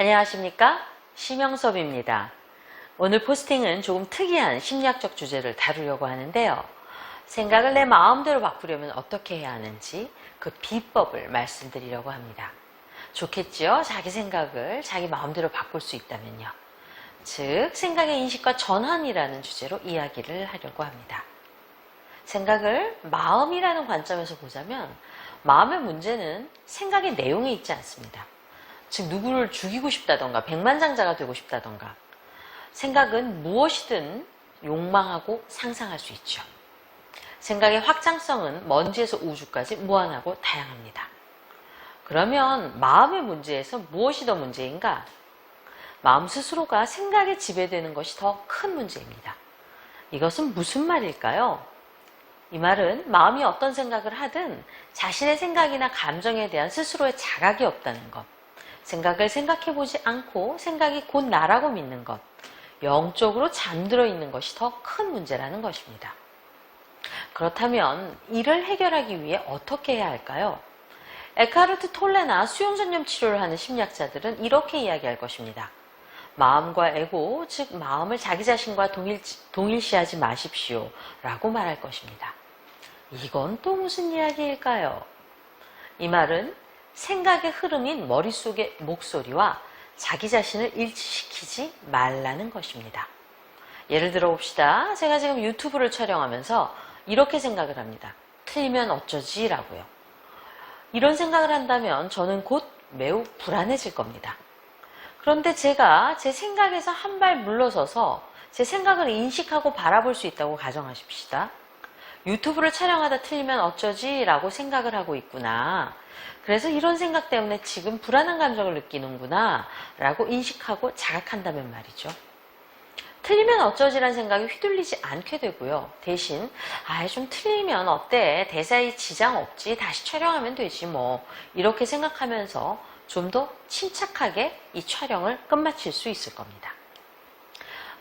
안녕하십니까? 심영섭입니다. 오늘 포스팅은 조금 특이한 심리학적 주제를 다루려고 하는데요. 생각을 내 마음대로 바꾸려면 어떻게 해야 하는지 그 비법을 말씀드리려고 합니다. 좋겠지요? 자기 생각을 자기 마음대로 바꿀 수 있다면요. 즉, 생각의 인식과 전환이라는 주제로 이야기를 하려고 합니다. 생각을 마음이라는 관점에서 보자면 마음의 문제는 생각의 내용에 있지 않습니다. 즉 누구를 죽이고 싶다던가 백만장자가 되고 싶다던가 생각은 무엇이든 욕망하고 상상할 수 있죠. 생각의 확장성은 먼지에서 우주까지 무한하고 다양합니다. 그러면 마음의 문제에서 무엇이 더 문제인가? 마음 스스로가 생각에 지배되는 것이 더 큰 문제입니다. 이것은 무슨 말일까요? 이 말은 마음이 어떤 생각을 하든 자신의 생각이나 감정에 대한 스스로의 자각이 없다는 것. 생각을 생각해 보지 않고 생각이 곧 나라고 믿는 것. 영적으로 잠들어 있는 것이 더 큰 문제라는 것입니다. 그렇다면 이를 해결하기 위해 어떻게 해야 할까요? 에카르트 톨레나 수용전염 치료를 하는 심리학자들은 이렇게 이야기할 것입니다. 마음과 에고, 즉 마음을 자기 자신과 동일, 동일시하지 마십시오 라고 말할 것입니다. 이건 또 무슨 이야기일까요? 이 말은 생각의 흐름인 머릿속의 목소리와 자기 자신을 일치시키지 말라는 것입니다. 예를 들어 봅시다. 제가 지금 유튜브를 촬영하면서 이렇게 생각을 합니다. 틀리면 어쩌지? 라고요. 이런 생각을 한다면 저는 곧 매우 불안해질 겁니다. 그런데 제가 제 생각에서 한 발 물러서서 제 생각을 인식하고 바라볼 수 있다고 가정하십시다. 유튜브를 촬영하다 틀리면 어쩌지? 라고 생각을 하고 있구나. 그래서 이런 생각 때문에 지금 불안한 감정을 느끼는구나. 라고 인식하고 자각한다면 말이죠. 틀리면 어쩌지란 생각이 휘둘리지 않게 되고요. 대신, 아, 좀 틀리면 어때? 대사에 지장 없지. 다시 촬영하면 되지, 뭐. 이렇게 생각하면서 좀 더 침착하게 이 촬영을 끝마칠 수 있을 겁니다.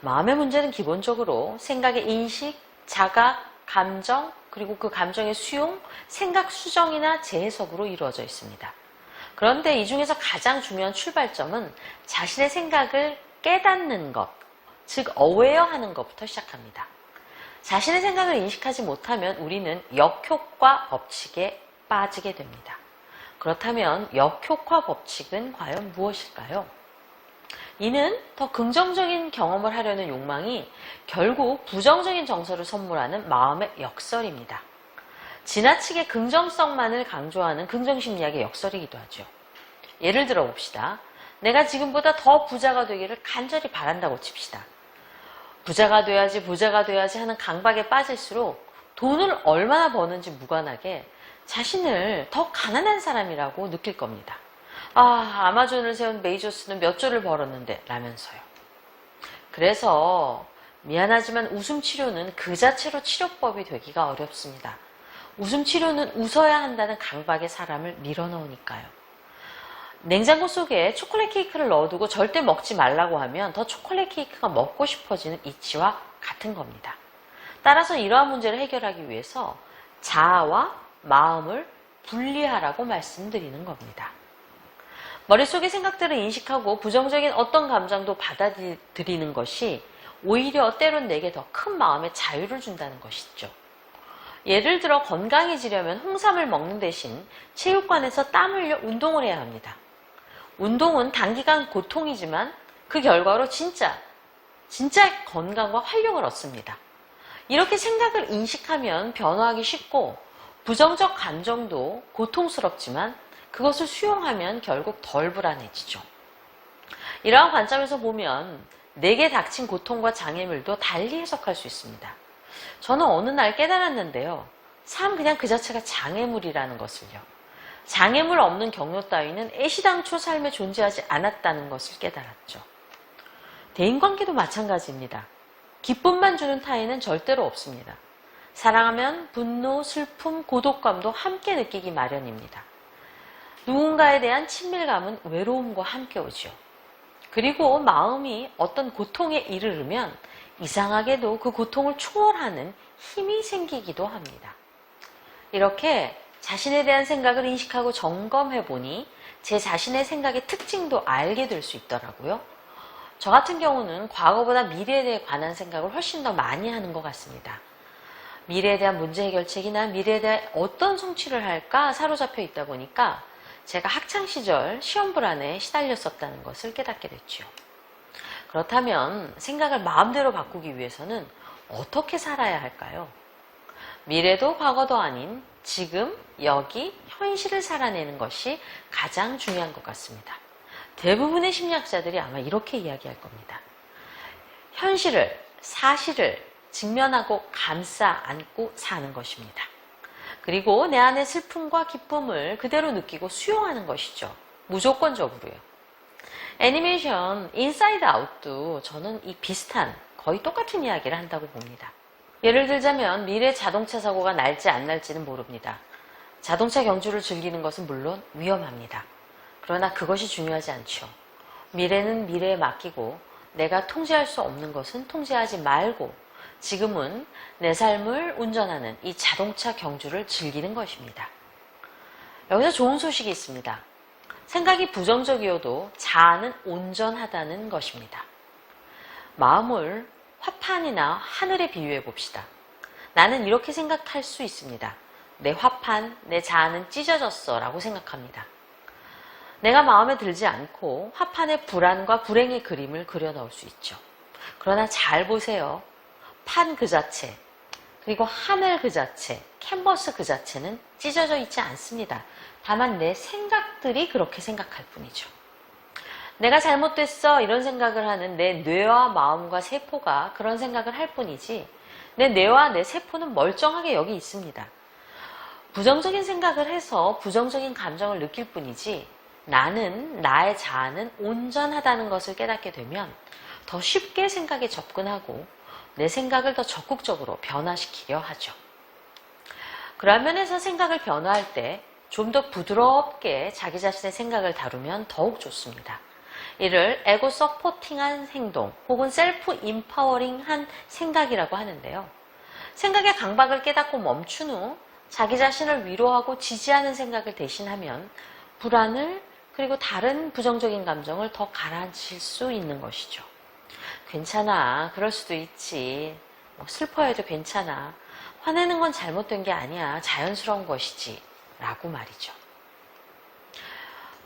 마음의 문제는 기본적으로 생각의 인식, 자각, 감정, 그리고 그 감정의 수용, 생각 수정이나 재해석으로 이루어져 있습니다. 그런데 이 중에서 가장 중요한 출발점은 자신의 생각을 깨닫는 것, 즉 어웨어 하는 것부터 시작합니다. 자신의 생각을 인식하지 못하면 우리는 역효과 법칙에 빠지게 됩니다. 그렇다면 역효과 법칙은 과연 무엇일까요? 이는 더 긍정적인 경험을 하려는 욕망이 결국 부정적인 정서를 선물하는 마음의 역설입니다. 지나치게 긍정성만을 강조하는 긍정심리학의 역설이기도 하죠. 예를 들어 봅시다. 내가 지금보다 더 부자가 되기를 간절히 바란다고 칩시다. 부자가 돼야지, 부자가 돼야지 하는 강박에 빠질수록 돈을 얼마나 버는지 무관하게 자신을 더 가난한 사람이라고 느낄 겁니다. 아, 아마존을 세운 메이저스는 몇 조를 벌었는데, 라면서요. 그래서, 미안하지만 웃음 치료는 그 자체로 치료법이 되기가 어렵습니다. 웃음 치료는 웃어야 한다는 강박의 사람을 밀어넣으니까요. 냉장고 속에 초콜릿 케이크를 넣어두고 절대 먹지 말라고 하면 더 초콜릿 케이크가 먹고 싶어지는 이치와 같은 겁니다. 따라서 이러한 문제를 해결하기 위해서 자아와 마음을 분리하라고 말씀드리는 겁니다. 머릿속의 생각들을 인식하고 부정적인 어떤 감정도 받아들이는 것이 오히려 때론 내게 더 큰 마음의 자유를 준다는 것이죠. 예를 들어 건강해지려면 홍삼을 먹는 대신 체육관에서 땀 흘려 운동을 해야 합니다. 운동은 단기간 고통이지만 그 결과로 진짜, 진짜 건강과 활력을 얻습니다. 이렇게 생각을 인식하면 변화하기 쉽고 부정적 감정도 고통스럽지만 그것을 수용하면 결국 덜 불안해지죠. 이러한 관점에서 보면 내게 닥친 고통과 장애물도 달리 해석할 수 있습니다. 저는 어느 날 깨달았는데요. 삶 그냥 그 자체가 장애물이라는 것을요. 장애물 없는 경로 따위는 애시당초 삶에 존재하지 않았다는 것을 깨달았죠. 대인관계도 마찬가지입니다. 기쁨만 주는 타인은 절대로 없습니다. 사랑하면 분노, 슬픔, 고독감도 함께 느끼기 마련입니다. 누군가에 대한 친밀감은 외로움과 함께 오죠. 그리고 마음이 어떤 고통에 이르르면 이상하게도 그 고통을 초월하는 힘이 생기기도 합니다. 이렇게 자신에 대한 생각을 인식하고 점검해 보니 제 자신의 생각의 특징도 알게 될 수 있더라고요. 저 같은 경우는 과거보다 미래에 관한 생각을 훨씬 더 많이 하는 것 같습니다. 미래에 대한 문제 해결책이나 미래에 대해 어떤 성취를 할까 사로잡혀 있다 보니까 제가 학창 시절 시험 불안에 시달렸었다는 것을 깨닫게 됐죠. 그렇다면 생각을 마음대로 바꾸기 위해서는 어떻게 살아야 할까요? 미래도 과거도 아닌 지금, 여기, 현실을 살아내는 것이 가장 중요한 것 같습니다. 대부분의 심리학자들이 아마 이렇게 이야기할 겁니다. 현실을, 사실을 직면하고 감싸 안고 사는 것입니다. 그리고 내 안의 슬픔과 기쁨을 그대로 느끼고 수용하는 것이죠. 무조건적으로요. 애니메이션 인사이드 아웃도 저는 이 비슷한 거의 똑같은 이야기를 한다고 봅니다. 예를 들자면 미래 자동차 사고가 날지 안 날지는 모릅니다. 자동차 경주를 즐기는 것은 물론 위험합니다. 그러나 그것이 중요하지 않죠. 미래는 미래에 맡기고 내가 통제할 수 없는 것은 통제하지 말고 지금은 내 삶을 운전하는 이 자동차 경주를 즐기는 것입니다. 여기서 좋은 소식이 있습니다. 생각이 부정적이어도 자아는 온전하다는 것입니다. 마음을 화판이나 하늘에 비유해 봅시다. 나는 이렇게 생각할 수 있습니다. 내 화판, 내 자아는 찢어졌어 라고 생각합니다. 내가 마음에 들지 않고 화판에 불안과 불행의 그림을 그려 넣을 수 있죠. 그러나 잘 보세요. 판 그 자체, 그리고 하늘 그 자체, 캔버스 그 자체는 찢어져 있지 않습니다. 다만 내 생각들이 그렇게 생각할 뿐이죠. 내가 잘못됐어 이런 생각을 하는 내 뇌와 마음과 세포가 그런 생각을 할 뿐이지 내 뇌와 내 세포는 멀쩡하게 여기 있습니다. 부정적인 생각을 해서 부정적인 감정을 느낄 뿐이지 나는 나의 자아는 온전하다는 것을 깨닫게 되면 더 쉽게 생각에 접근하고 내 생각을 더 적극적으로 변화시키려 하죠. 그런 면에서 생각을 변화할 때 좀 더 부드럽게 자기 자신의 생각을 다루면 더욱 좋습니다. 이를 에고 서포팅한 행동 혹은 셀프 임파워링한 생각이라고 하는데요. 생각의 강박을 깨닫고 멈춘 후 자기 자신을 위로하고 지지하는 생각을 대신하면 불안을 그리고 다른 부정적인 감정을 더 가라앉힐 수 있는 것이죠. 괜찮아. 그럴 수도 있지. 뭐 슬퍼해도 괜찮아. 화내는 건 잘못된 게 아니야. 자연스러운 것이지. 라고 말이죠.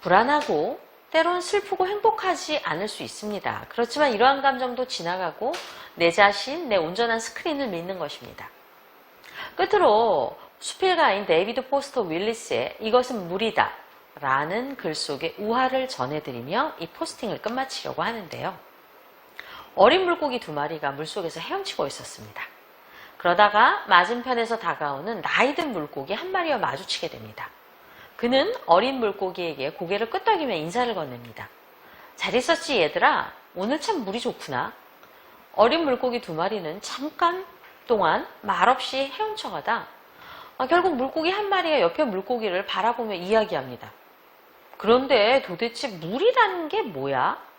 불안하고 때론 슬프고 행복하지 않을 수 있습니다. 그렇지만 이러한 감정도 지나가고 내 자신, 내 온전한 스크린을 믿는 것입니다. 끝으로 수필가인 데이비드 포스터 윌리스의 이것은 물이다 라는 글 속에 우화를 전해드리며 이 포스팅을 끝마치려고 하는데요. 어린 물고기 두 마리가 물속에서 헤엄치고 있었습니다. 그러다가 맞은편에서 다가오는 나이든 물고기 한 마리와 마주치게 됩니다. 그는 어린 물고기에게 고개를 끄덕이며 인사를 건넵니다. 잘 있었지 얘들아? 오늘 참 물이 좋구나. 어린 물고기 두 마리는 잠깐 동안 말없이 헤엄쳐가다 아, 결국 물고기 한 마리가 옆에 물고기를 바라보며 이야기합니다. 그런데 도대체 물이라는 게 뭐야?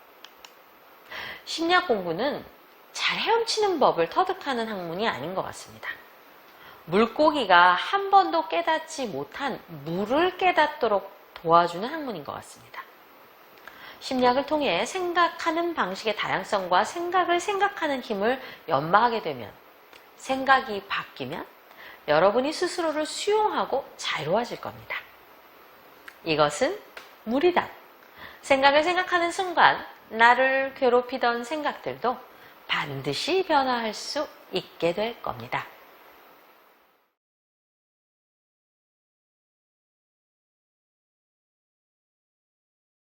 심리학 공부는 잘 헤엄치는 법을 터득하는 학문이 아닌 것 같습니다. 물고기가 한 번도 깨닫지 못한 물을 깨닫도록 도와주는 학문인 것 같습니다. 심리학을 통해 생각하는 방식의 다양성과 생각을 생각하는 힘을 연마하게 되면 생각이 바뀌면 여러분이 스스로를 수용하고 자유로워질 겁니다. 이것은 물이다. 생각을 생각하는 순간 나를 괴롭히던 생각들도 반드시 변화할 수 있게 될 겁니다.